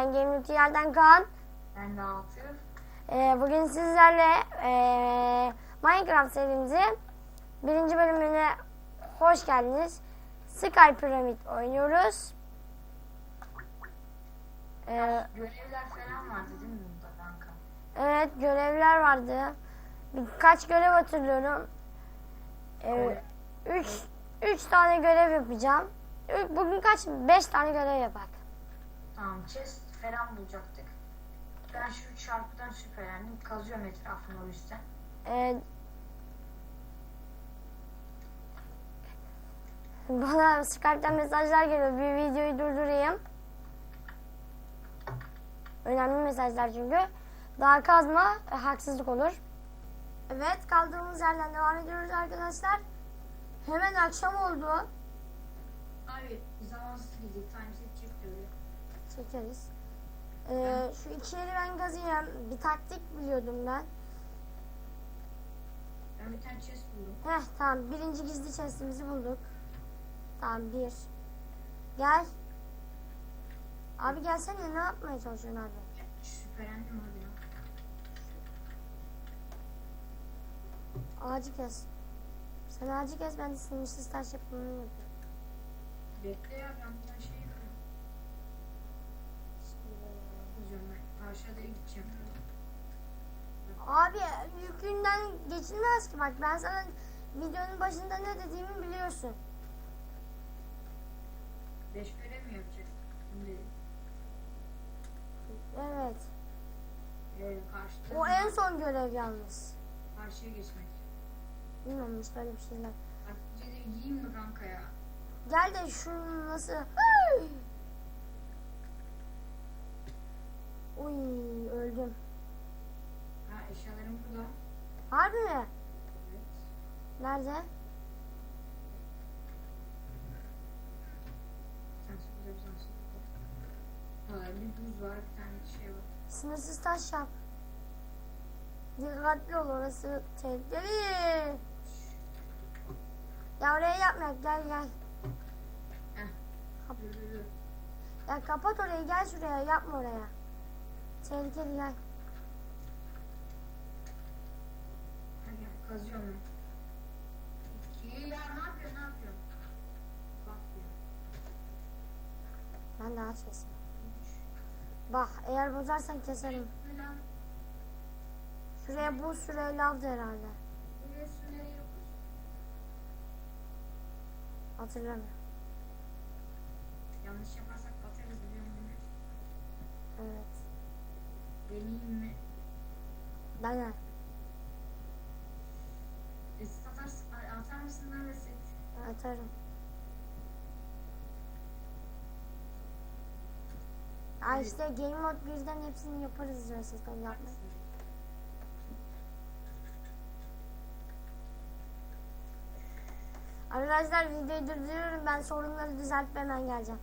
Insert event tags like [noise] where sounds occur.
sizlerden Kaan. Ben de altı. Ee, bugün sizlerle ee, Minecraft serimizin birinci bölümüne hoş geldiniz. Sky Pyramid oynuyoruz. Ee, Görevler falan vardı değil mi bunda kanka? evet görevler vardı. Birkaç görev hatırlıyorum. Ee, üç, üç tane görev yapacağım. Bugün kaç? Beş tane görev yapak. Tamam chest falan bulacaktık. Ben şu çarpıdan şüphelendim. Kazıyorum etrafını o yüzden. Ee, bana Skype'den mesajlar geliyor. Bir videoyu durdurayım. Önemli mesajlar çünkü. Daha kazma e, haksızlık olur. Evet kaldığımız yerden devam ediyoruz arkadaşlar. Hemen akşam oldu. Abi zamansız gidecek. Time set çek diyor. Çekeriz. Ee, şu iki yeri ben kazıyım. Bir taktik biliyordum ben. Ben bir tane chest buldum. Heh tamam birinci gizli chestimizi bulduk. Tamam bir. Gel. Abi gelsene ne yapmaya çalışıyorsun abi? Şüphelendim abi. Ağacı kes. Sen ağacı kes ben de sınırsız taş yapımını yapıyorum. Bekle ya ben buradan şey yapıyorum. Kazıyorum ben. Aşağıya gideceğim. Abi yükünden geçilmez ki bak ben sana videonun başında ne dediğimi biliyorsun. Beş görev mi yapacak? Şimdi Evet. e, karşıda O en son görev yalnız. karşıya geçmek. Bilmiyorum hiç böyle bir şeyler. Cedi yiyeyim mi kanka ya? Gel de şunu nasıl... [laughs] Harbi mi? Evet. Nerede? Bir buz var, bir tane şey var. Sınırsız taş yap. Dikkatli ol orası tehlikeli. Ya oraya yapma gel gel. Dur. Ya kapat orayı gel şuraya yapma oraya. Tehlikeli gel. Ha, gel, kazıyorum. İki, ya ne yapıyorsun, ne yapıyorsun? Bak ya. Ben daha kesin. Bak eğer bozarsan keserim. Şuraya bu şuraya lavdı herhalde. Hatırlamıyorum. Yanlış yaparsak batarız biliyorum mi? Evet. Deneyeyim mi? Ben. Lan resit? Atarım. Ay işte Game Mode 1'den hepsini yaparız diyorsunuz. Ben yapma. Arkadaşlar videoyu durduruyorum. Ben sorunları düzeltip hemen geleceğim.